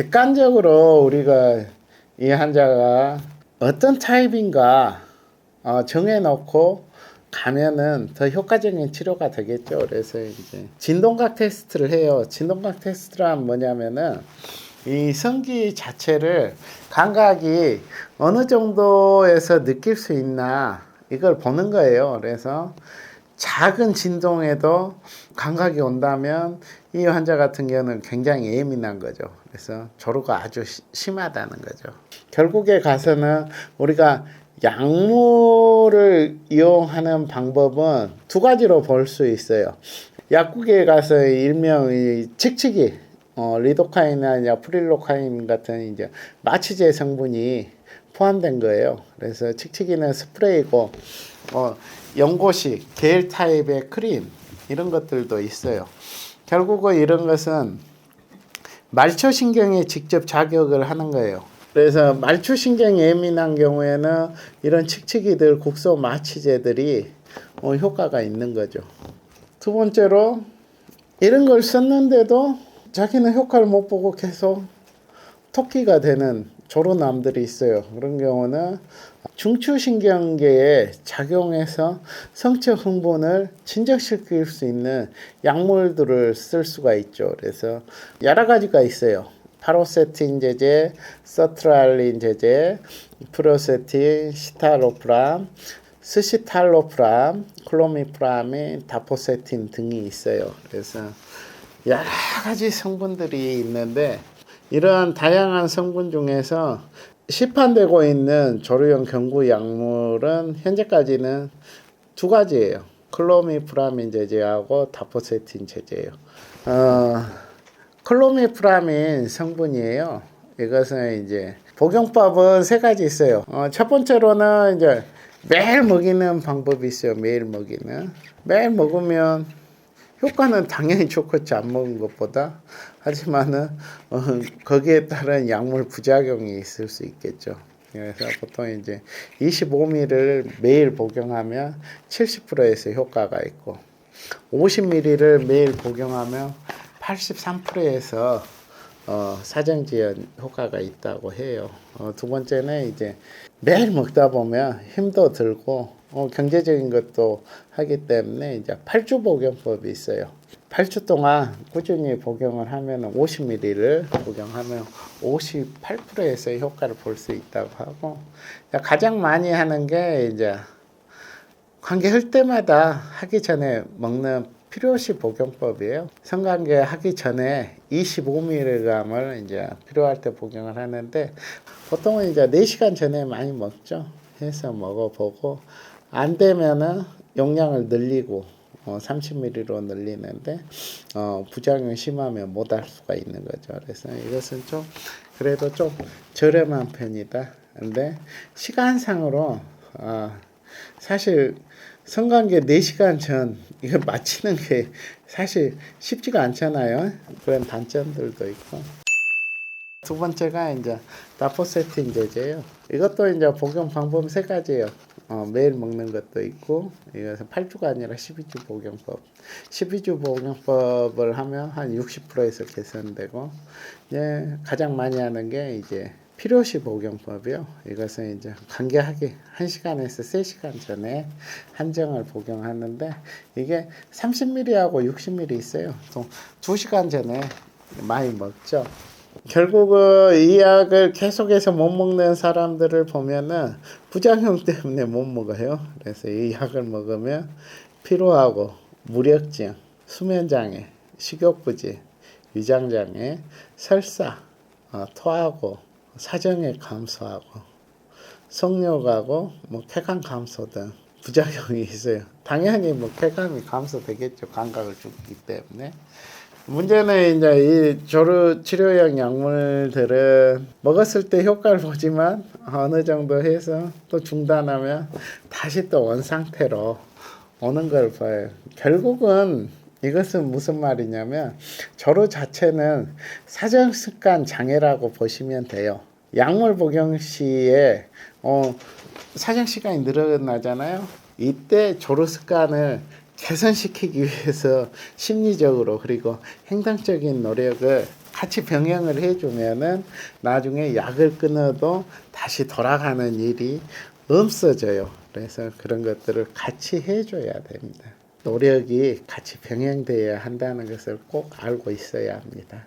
객관적으로 우리가 이 환자가 어떤 타입인가 어, 정해놓고 가면은 더 효과적인 치료가 되겠죠. 그래서 이제 진동각 테스트를 해요. 진동각 테스트란 뭐냐면은 이 성기 자체를 감각이 어느 정도에서 느낄 수 있나 이걸 보는 거예요. 그래서 작은 진동에도 감각이 온다면 이 환자 같은 경우는 굉장히 예민한 거죠. 그래서 조루가 아주 시- 심하다는 거죠. 결국에 가서는 우리가 약물을 이용하는 방법은 두 가지로 볼 수 있어요. 약국에 가서 일명 이 칙칙이 어, 리도카인이나 프릴로카인 같은 이제 마취제 성분이 포함된 거예요. 그래서 칙칙이는 스프레이고 어, 연고식 겔 타입의 크림 이런 것들도 있어요. 결국은 이런 것은 말초 신경에 직접 자극을 하는 거예요. 그래서 말초 신경이 예민한 경우에는 이런 칙칙이들 국소 마취제들이 어, 효과가 있는 거죠. 두 번째로 이런 걸 썼는데도 자기는 효과를 못 보고 계속 토끼가 되는 조로남들이 있어요. 그런 경우는 중추신경계에 작용해서 성체 흥분을 진정시킬 수 있는 약물들을 쓸 수가 있죠. 그래서 여러 가지가 있어요. 파로세틴 제제, 서트랄린 제제, 프로세틴, 시타로프람, 스시탈로프람, 클로미프라민, 다포세틴 등이 있어요. 그래서 여러 가지 성분들이 있는데 이러한 다양한 성분 중에서 시판되고 있는 조류형 경구 약물은 현재까지는 두 가지예요. 클로미프라민 제제하고 다포세틴 제제예요. 어, 클로미프라민 성분이에요. 이것은 이제 복용법은 세 가지 있어요. 어, 첫 번째로는 이제 매일 먹이는 방법이 있어요. 매일 먹이는 매일 먹으면 효과는 당연히 좋겠지 안 먹은 것보다 하지만은 어, 거기에 따른 약물 부작용이 있을 수 있겠죠. 그래서 보통 이제 25ml를 매일 복용하면 70%에서 효과가 있고 50ml를 매일 복용하면 83%에서 어, 사정지연 효과가 있다고 해요. 어, 두 번째는 이제 매일 먹다 보면 힘도 들고 어, 경제적인 것도 하기 때문에 이제 8주 복용법이 있어요. 8주 동안 꾸준히 복용을 하면 50ml를 복용하면 58%에서 효과를 볼 수 있다고 하고 가장 많이 하는 게 이제 관계할 때마다 하기 전에 먹는 필요시 복용법이에요. 성관계 하기 전에 25mg을 이제 필요할 때 복용을 하는데 보통은 이제 4시간 전에 많이 먹죠. 해서 먹어보고 안 되면은 용량을 늘리고 어, 30ml로 늘리는데 어, 부작용 심하면 못 할 수가 있는 거죠. 그래서 이것은 좀 그래도 좀 저렴한 편이다. 근데 시간상으로 어, 사실 성관계 4시간 전 이거 마치는 게 사실 쉽지가 않잖아요. 그런 단점들도 있고. 두 번째가 이제 다포세틴 제제예요. 이것도 이제 복용 방법 세 가지예요. 어, 매일 먹는 것도 있고 이것은 8주가 아니라 12주 복용법. 12주 복용법을 하면 한 60%에서 개선되고 이제 가장 많이 하는 게 이제 필요시 복용법이요. 이것은 이제 관계하기 1시간에서 3시간 전에 한정을 복용하는데 이게 30ml하고 60ml 있어요. 또 2시간 전에 많이 먹죠. 결국은 이 약을 계속해서 못 먹는 사람들을 보면은 부작용 때문에 못 먹어요. 그래서 이 약을 먹으면 피로하고 무력증, 수면장애, 식욕부진, 위장장애, 설사, 어, 토하고 사정에 감소하고 성욕하고 뭐 쾌감 감소 등 부작용이 있어요. 당연히 뭐 쾌감이 감소되겠죠. 감각을 주기 때문에. 문제는 이제 이 조루 치료용 약물들은 먹었을 때 효과를 보지만 어느 정도 해서 또 중단하면 다시 또 원 상태로 오는 걸 봐요. 결국은 이것은 무슨 말이냐면 조루 자체는 사정 습관 장애라고 보시면 돼요. 약물 복용 시에 어, 사정 시간이 늘어나잖아요. 이때 조루 습관을 개선시키기 위해서 심리적으로 그리고 행동적인 노력을 같이 병행을 해주면은 나중에 약을 끊어도 다시 돌아가는 일이 없어져요. 그래서 그런 것들을 같이 해줘야 됩니다. 노력이 같이 병행돼야 한다는 것을 꼭 알고 있어야 합니다.